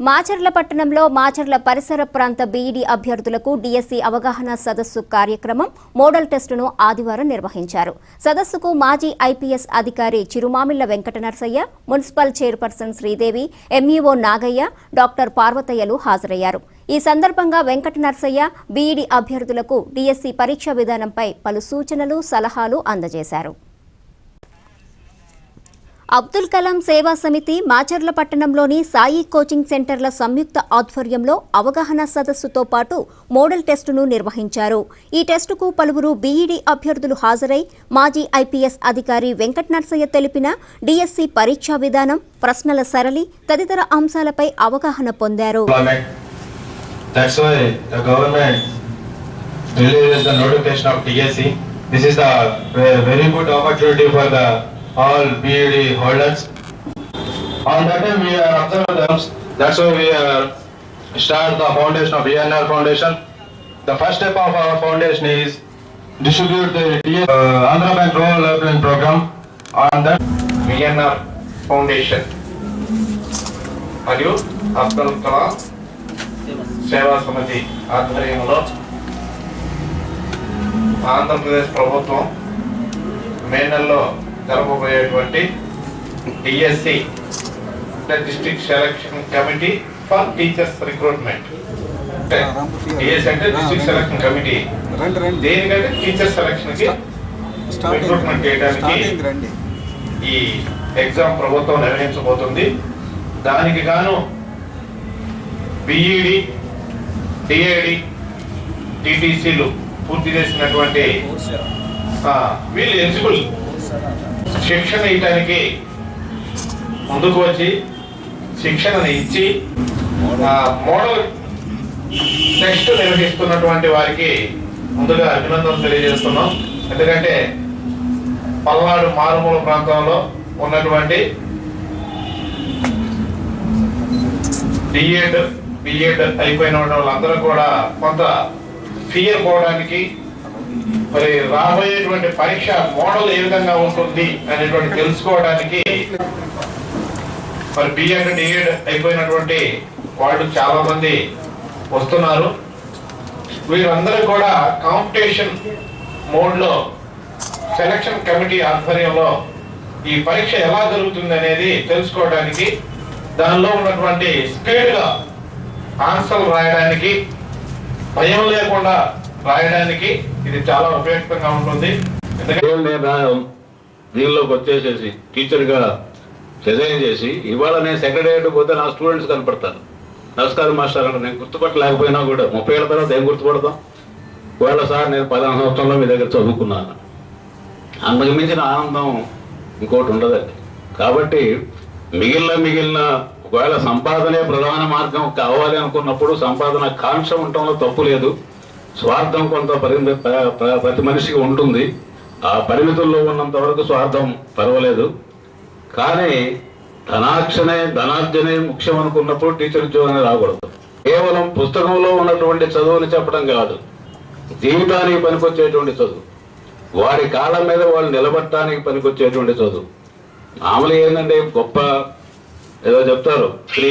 మాచర్ల పట్టణంలో మాచర్ల పరిసర ప్రాంత బీఈడీ అభ్యర్థులకు డిఎస్సీ అవగాహన సదస్సు కార్యక్రమం మోడల్ టెస్టును ఆదివారం నిర్వహించారు. సదస్సుకు మాజీ ఐపీఎస్ అధికారి Chirumamilla Venkata Narsaiah municipal chairperson Sridevi MEO Nagaiah doctor పార్వతయ్యలు హాజరయ్యారు. ఈ సందర్భంగా వెంకట నర్సయ్య బీఈడీ అభ్యర్థులకు డిఎస్సీ పరీక్షా విధానంపై పలు సూచనలు సలహాలు అందజేశారు. అబ్దుల్ కలాం సేవా సమితి మాచర్ల పట్టణంలోని సాయి కోచింగ్ సెంటర్ల సంయుక్త ఆధ్వర్యంలో అవగాహన సదస్సుతో పాటు మోడల్ టెస్టును నిర్వహించారు. ఈ టెస్టుకు పలువురు బీఈడీ అభ్యర్థులు హాజరై మాజీ ఐపీఎస్ అధికారి వెంకట నర్సయ్య తెలిపిన డిఎస్సి పరీక్షా విధానం ప్రశ్నల సరళి తదితర అంశాలపై అవగాహన పొందారు. This is the uh, very good opportunity for the all BED holders. On that time we are observed them, that's why we are start the foundation of ENR Foundation. The first step of our foundation is distribute the TS, uh, Andhra Bank Rural Development Program. On that VNR Foundation. మరియు అబ్దుల్ కలాం సేవా సమితి ఆధ్వర్యంలో ఆంధ్రప్రదేశ్ ప్రభుత్వం May నెలలో జరపబోయేటువంటి DSC district selection committee for teachers recruitment DSC అంటే district selection committee దేనికంటే teacher సెలక్షన్కి recruitment చేయడానికి ఈ ఎగ్జామ్ ప్రభుత్వం నిర్వహించబోతుంది. దానికి గాను బిఈడి డిఏడి టిటిసిలు పూర్తి చేసినటువంటి వీళ్ళు ఎలిజిబుల్. శిక్షణ ఇవ్వడానికి ముందుకు వచ్చి శిక్షణను ఇచ్చి మోడల్ టెస్ట్ నిర్వహిస్తున్నటువంటి వారికి ముందుగా అభినందనలు తెలియజేస్తున్నాం. ఎందుకంటే పల్నాడు మారుమూల ప్రాంతంలో ఉన్నటువంటి డిఎడ్ బిఎడ్ అయిపోయిన వాళ్ళందరూ కూడా కొంత ఫియర్ పోవడానికి మరి రాబోయేటువంటి పరీక్ష మోడల్ ఏ విధంగా ఉంటుంది అనేటువంటి తెలుసుకోవడానికి మరి బిఎడ్ డిఎడ్ అయిపోయినటువంటి వాళ్ళు చాలా మంది వస్తున్నారు. వీరందరూ కూడా కాంపిటీషన్ మోడ్లో సెలక్షన్ కమిటీ ఆధ్వర్యంలో ఈ పరీక్ష ఎలా జరుగుతుంది అనేది తెలుసుకోవడానికి దానిలో ఉన్నటువంటి స్పీడ్గా ఆన్సర్లు రాయడానికి భయం లేకుండా రాయడానికి ఇది చాలా ఉపయుక్తంగా ఉంటుంది. ఎందుకంటే నేను దీనిలోకి వచ్చేసేసి టీచర్గా రిజైన్ చేసి ఇవాళ నేను సెక్రటేరియట్ పోతే నా స్టూడెంట్స్ కనపడతారు. నమస్కారం మాస్టర్ అంటే నేను గుర్తుపట్టలేకపోయినా కూడా ముప్పై ఏళ్ళ తర్వాత ఏం గుర్తుపడతాం? ఒకవేళ సార్ నేను పదిహేను సంవత్సరంలో మీ దగ్గర చదువుకున్నాను. అంతకు మించిన ఆనందం ఇంకోటి ఉండదండి. కాబట్టి మిగిలిన మిగిలిన ఒకవేళ సంపాదనే ప్రధాన మార్గం కావాలి అనుకున్నప్పుడు సంపాదన కాంక్ష ఉండటంలో తప్పు లేదు. స్వార్థం కొంత పరిమి ప్రతి మనిషికి ఉంటుంది. ఆ పరిమితుల్లో ఉన్నంత వరకు స్వార్థం పర్వాలేదు. కానీ ధనాక్షనే ధనార్జనే ముఖ్యం అనుకున్నప్పుడు టీచర్ ఉద్యోగాన్ని రాకూడదు. కేవలం పుస్తకంలో ఉన్నటువంటి చదువుని చెప్పడం కాదు. జీవితానికి పనికొచ్చేటువంటి చదువు. వారి కాళ్ళ మీద వాళ్ళు నిలబడటానికి పనికొచ్చేటువంటి చదువు. మామూలుగా ఏంటంటే గొప్ప ఏదో చెప్తారు స్త్రీ